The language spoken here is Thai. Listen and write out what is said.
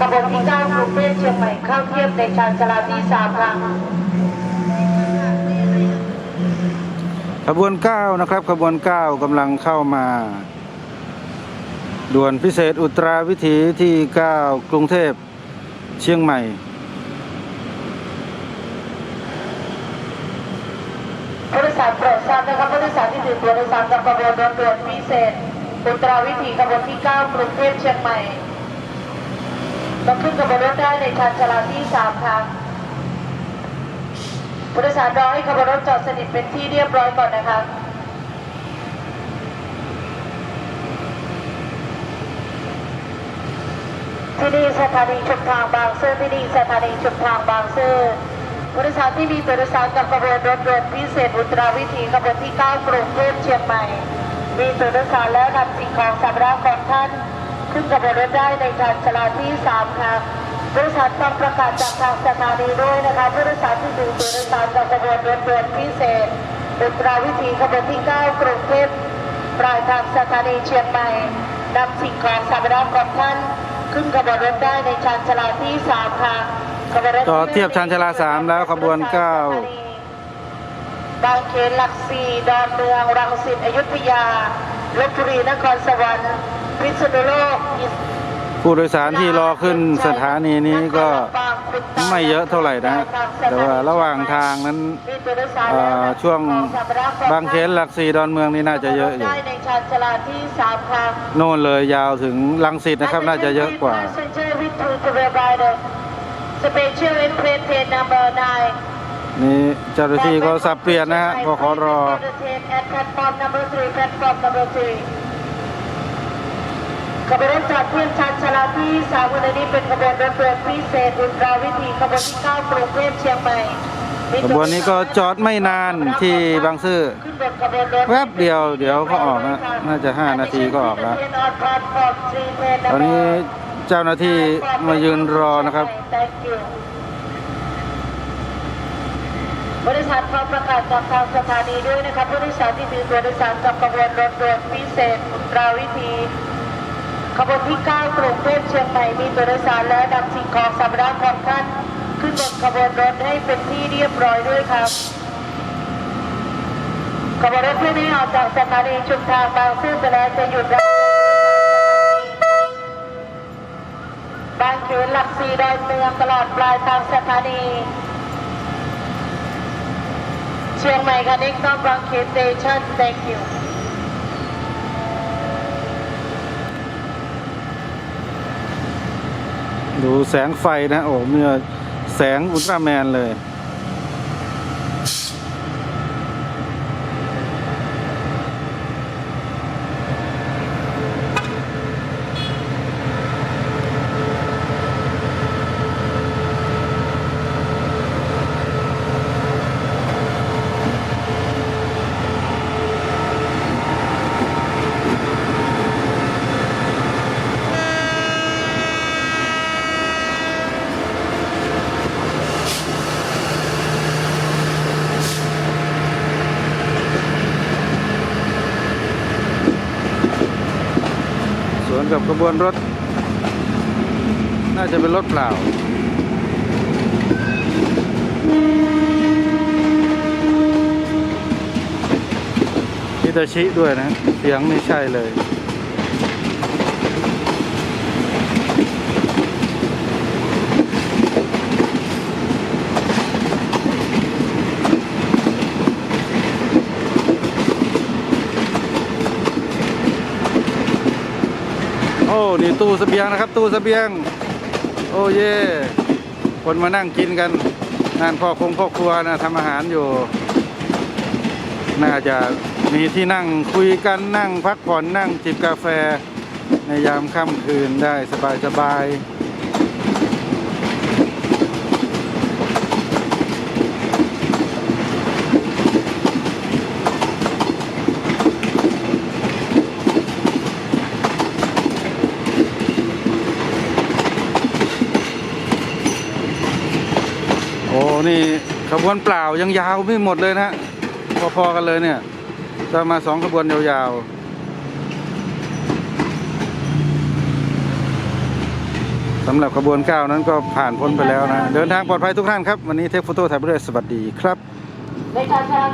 ขบวนที่9กรุงเทพเชียงใหม่เข้าเทียบในชานชาลาที่3ค่ะขบวน 9 นะครับ ขบวน 9กำลังเข้ามา ด่วนพิเศษอุตราวิถีที่ 9 กรุงเทพเชียงใหม่ ผู้โดยสารโปรดทราบนะครับผู้โดยสารที่ถือตัวโดยสารกับขบวนรถด่วนพิเศษอุตราวิถีขบวนที่ 9 กรุงเทพเชียงใหม่ ต้องขึ้นขบวนรถได้ในชานชาลาที่3ค่ะผู้โดยสารรอให้ขบวนรถจอดสนิทเป็นที่เรียบร้อยก่อนนะคะที่นี่สถานีชุมทางบางซื่อที่นี่สถานีชุมทางบางซื่อผู้โดยสารที่มีตัวโดยสารกับขบวนรถด่วนพิเศษอุตราวิถีขบวนที่ 9 กรุงเทพเชียงใหม่ มีตัวโดยสารแล้วนำสิ่งของสำรับของท่าน ขึ้นขบวนรถได้ในการชลาที่3ค่ะผู้โดยสารต้องประกาศจากทางสถานีด้วยนะคะผู้โดยสารที่ถือตัวโดยสารกับขบวนรถด่วนพิเศษอุตราวิถีขบวนที่ 9 กรุงเทพปลายทางสถานีเชียงใหม่นำสิ่งของสำรับของท่าน ขึ้นขบวนรถได้ในชานชาลาที่สามค่ะขบวนรถต่อเทียบชานชาลาสามแล้วขบวนเก้าบางเขนหลักสี่ดอนเมืองรังสิตอยุธยา ลบบุรีนครสวรรค์พิษณุโลกอิสผู้โดยสารที่รอขึ้นสถานีนี้ก็ไม่เยอะเท่าไหร่นะ แต่ว่าระหว่างทางนั้นมีตัวโดยสารเอ่แล้วอนะช่วงของสำรับของบางเขนหลักสี่ดอนเมืองนี่น่าจะเยอะอยู่ได้ในชานชาลาที่สามค่ะโน่นเลยยาวถึงลังสิตนะครับน่าจะเยอะกว่า Passenger with two to the rider. Special entry train number nine. นี่เจ้าหน้าที่ก็สับเปลี่ยนนะฮะพอขอรอ At platform number three, platform number three. ขบวนรถจากเพื่อนชันชาลาที่สามวันนี้เป็นขบวนรถเรือพิเศษอุตราวิถีขบวนที่เก้ากรุงเทพเชียงใหม่มีขบวนนี้ก็จอดไม่นานที่บางซื่อขึ้นบนขบวนรถแวบเดียวเดี๋ยวก็ออกนะน่าจะห้านาทีก็ออกแล้วตอนนี้เจ้าหน้าที่มายืนรอนะครับ Thank you บริษัทขอประกาศจากทางสถานีด้วยนะครับผู้โดยสารที่ถือตัวโดยสารกับขบวนรถด่วนพิเศษอุตราวิธีขบวนที่ 9 กรุงเทพเชียงใหม่มีตัวโดยสารและนำสิ่งของสำรับของท่านขึ้นบนขบวนรถให้เป็นที่เรียบร้อยด้วยครับขบวนรถที่นี้ออกจากสถานีชุมทางบางซื่อไปแล้วจะหยุดรับบางเขนหลักสี่ดอนเมืองตลอดปลายทางสถานี ชียงใหม่ค่ะ next stop บางเขน station thank you ดูแสงไฟนะโอ้เมื่อแสงอุลตร้าแมนเลย วนกับขบวนรถ น่าจะเป็นรถเปล่าฮิตาชิด้วยนะ เสียงไม่ใช่เลย อ้นี่ตู้เสบียงนะครับ ตู้เสบียง โอ้เย่คนมานั่งกินกันงานพ่อคงพ่อครัวนะทำอาหารอยู่ น่าจะมีที่นั่งคุยกันนั่งพักผ่อนนั่งจิบกาแฟ ในยามค่ำคืนได้สบายสบาย โอ้นี่ขบวนเปล่ายังยาวไม่หมดเลยนะพอๆกันเลยเนี่ยจะมาสองขบวนยาวๆสำหรับขบวนเก้านั้นก็ผ่านพ้นไปแล้วนะ เดินทางปลอดภัยทุกท่านครับ วันนี้เทคโฟโต้ถ่ายไปด้วยสวัสดีครับ